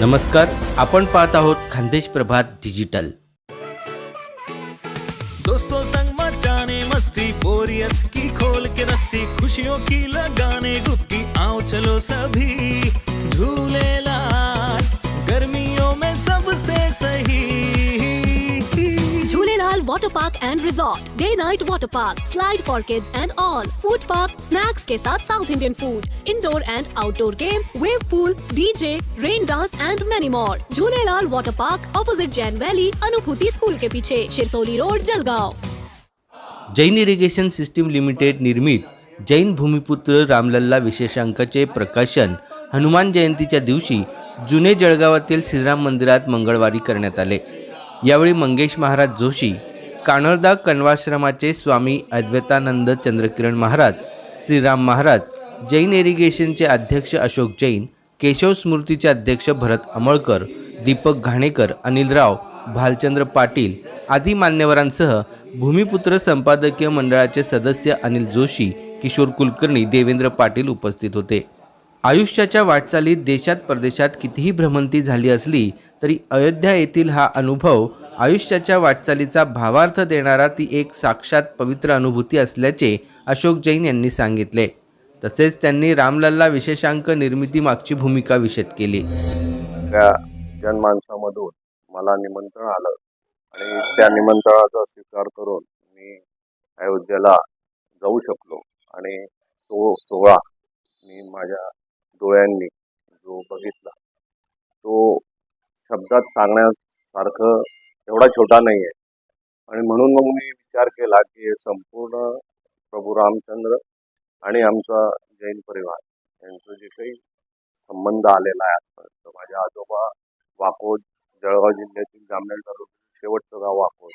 नमस्कार आपण पाहत आहोत खानदेश प्रभात डिजिटल दोस्तों संग मचाने मस्ती बोरियत की खोल के रस्सी खुशियों की लगाने डुबकी आओ चलो सभी झूले Jhulelal Water Park and Resort, Day Night Water Park, Slide for Kids and all, Food Park, Snacks के साथ South Indian food, Indoor and Outdoor game, Wave Pool, DJ, Rain Dance and many more. Jhulelal Water Park, opposite Jain Valley, Anubhuti school के पीछे, Shirsoli road, Jalgaon. Jain irrigation system limited निर्मित जैन भूमिपुत्र रामलल्ला विशेषांकाचे प्रकाशन हनुमान जयंतीच्या दिवशी जुने जळगावातील श्रीराम मंदिरात मंगळवारी करण्यात आले यावेळी मंगेश महाराज जोशी कानळदा कण्वाश्रमाचे स्वामी अद्वैतानंद चंद्रकिरण महाराज श्रीराम महाराज जैन इरिगेशनचे अध्यक्ष अशोक जैन केशव स्मृतीचे अध्यक्ष भरत अमळकर दीपक घाणेकर अनिलराव भालचंद्र पाटील आदी मान्यवरांसह भूमिपुत्र संपादकीय मंडळाचे सदस्य अनिल जोशी किशोर कुलकर्णी देवेंद्र पाटील उपस्थित होते. आयुष्याच्या वाटचालीत देशात परदेशात कितीही भ्रमंती झाली असली तरी अयोध्या येथील हा अनुभव आयुष्याच्या वाटचालीचा भावार्थ देणारा ती एक साक्षात पवित्र अनुभूती असल्याचे अशोक जैन यांनी सांगितले. तसेच त्यांनी रामलल्ला विशेषांक निर्मितीमागची भूमिका विशद केली. त्या जनमानसामधून मला निमंत्रण आलं आणि त्या निमंत्रणाचा स्वीकार करून मी अयोध्येला जाऊ शकलो आणि तो सोहळा मी माझ्या डोळ्यांनी जो बघितला तो शब्दात सांगण्यासारखं एवढा छोटा नाही आहे आणि म्हणून मग मी विचार केला की हे संपूर्ण प्रभू रामचंद्र आणि आमचा जैन परिवार यांचं जे काही संबंध आलेला आहे आजपर्यंत. माझ्या आजोबा वाकोद जळगाव जिल्ह्यातील जामनेर तालुक्यातील शेवटचं गाव वाकोद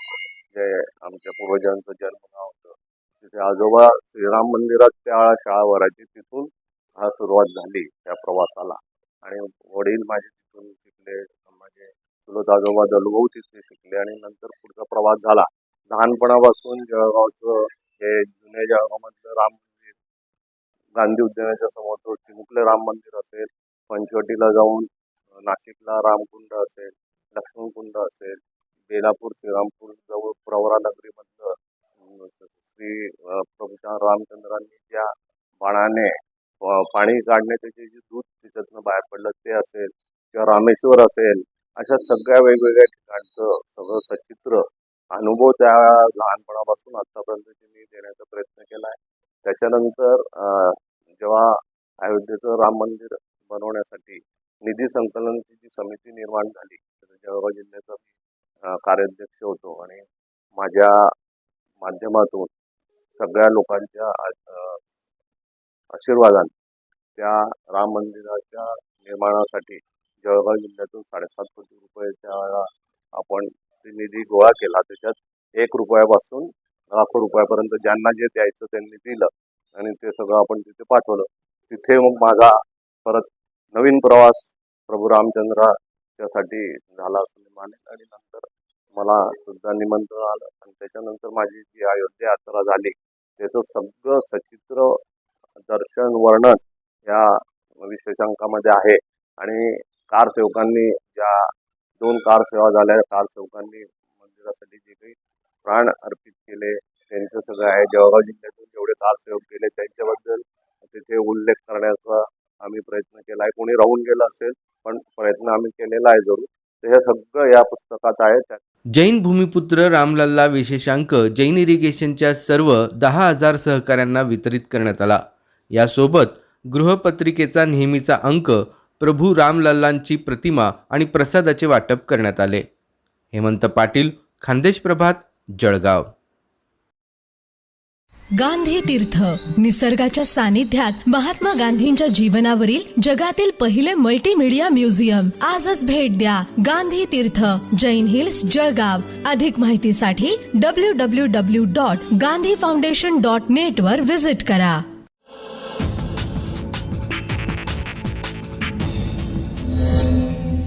जे आमच्या पूर्वजांचं जन्मगाव होतं. तिथे आजोबा श्रीराम मंदिरात त्या शाळा भरायची. तिथून हा सुरुवात झाली त्या प्रवासाला. आणि वडील माझे तिथून शिकले माझे चुलत आजोबा दलभाऊ तिथे शिकले आणि नंतर पुढचा प्रवास झाला. लहानपणापासून जळगावचं हे जुने जळगावमधलं राम मंदिर गांधी उद्यानाच्या समोरचं चिमुकले राम मंदिर असेल पंचवटीला जाऊन नाशिकला रामकुंड असेल लक्ष्मणकुंड असेल बेलापूर श्रीरामपूर जवळ प्रवरा नगरीमधलं श्री अ, रामचंद्रांनी ज्या बाणाने पाणी काढणे त्याचे जे दूध तिच्यातनं बाहेर पडलं ते असेल किंवा रामेश्वर असेल अशा सगळ्या वेगवेगळ्या ठिकाणचं सगळं सचित्र अनुभव त्या लहानपणापासून आतापर्यंत मी देण्याचा प्रयत्न केला आहे त्याच्यानंतर जेव्हा अयोध्येचं राम मंदिर बनवण्यासाठी निधी संकलनाची जी समिती निर्माण झाली तर जळगाव जिल्ह्याचा मी कार्याध्यक्ष होतो आणि माझ्या माध्यमातून सगळ्या लोकांच्या आशीर्वादाने. त्या राम मंदिराच्या निर्माणासाठी जळगाव जिल्ह्यातून साडेसात कोटी रुपयाच्या वेळा आपण निधी गोळा केला. त्याच्यात एक रुपयापासून लाखो रुपयापर्यंत ज्यांना जे द्यायचं त्यांनी दिलं आणि ते सगळं आपण तिथे पाठवलं. तिथे मग माझा परत नवीन प्रवास प्रभू रामचंद्राच्यासाठी झाला असं मी मानेन आणि नंतर मला सुद्धा निमंत्रण आलं. आणि त्याच्यानंतर माझी जी अयोध्या यात्रा झाली त्याचं सगळं सचित्र दर्शन वर्णन या विशेषांकामध्ये आहे. आणि कार सेवकांनी ज्या दोन कार सेवा झाल्या कार सेवकांनी मंदिरासाठी जे काही प्राण अर्पित केले त्यांचं सगळं आहे. जळगाव जिल्ह्यातून जेवढे कार सेवक गेले त्यांच्याबद्दल तिथे उल्लेख करण्याचा आम्ही प्रयत्न केला आहे. कोणी राहून गेलं असेल पण प्रयत्न आम्ही केलेला आहे जरूर. तर हे सगळं या पुस्तकात आहे. जैन भूमिपुत्र रामलल्ला विशेषांक जैन इरिगेशनच्या सर्व दहा हजार सहकाऱ्यांना वितरित करण्यात आला. यासोबत गृहपत्रिकेचा नेहमीचा अंक प्रभू रामलल्लांची प्रतिमा आणि प्रसादाचे वाटप करण्यात आले. हेमंत पाटील खानदेश प्रभात जळगाव. गांधी तीर्थ. निसर्गाच्या सानिध्यात महात्मा गांधींच्या जीवनावरील जगातील पहिले मल्टीमीडिया म्युझियम आजच भेट द्या गांधी तीर्थ जैन हिल्स जळगाव. अधिक माहितीसाठी W W W dot Gandhi foundation dot net वर विजिट करा.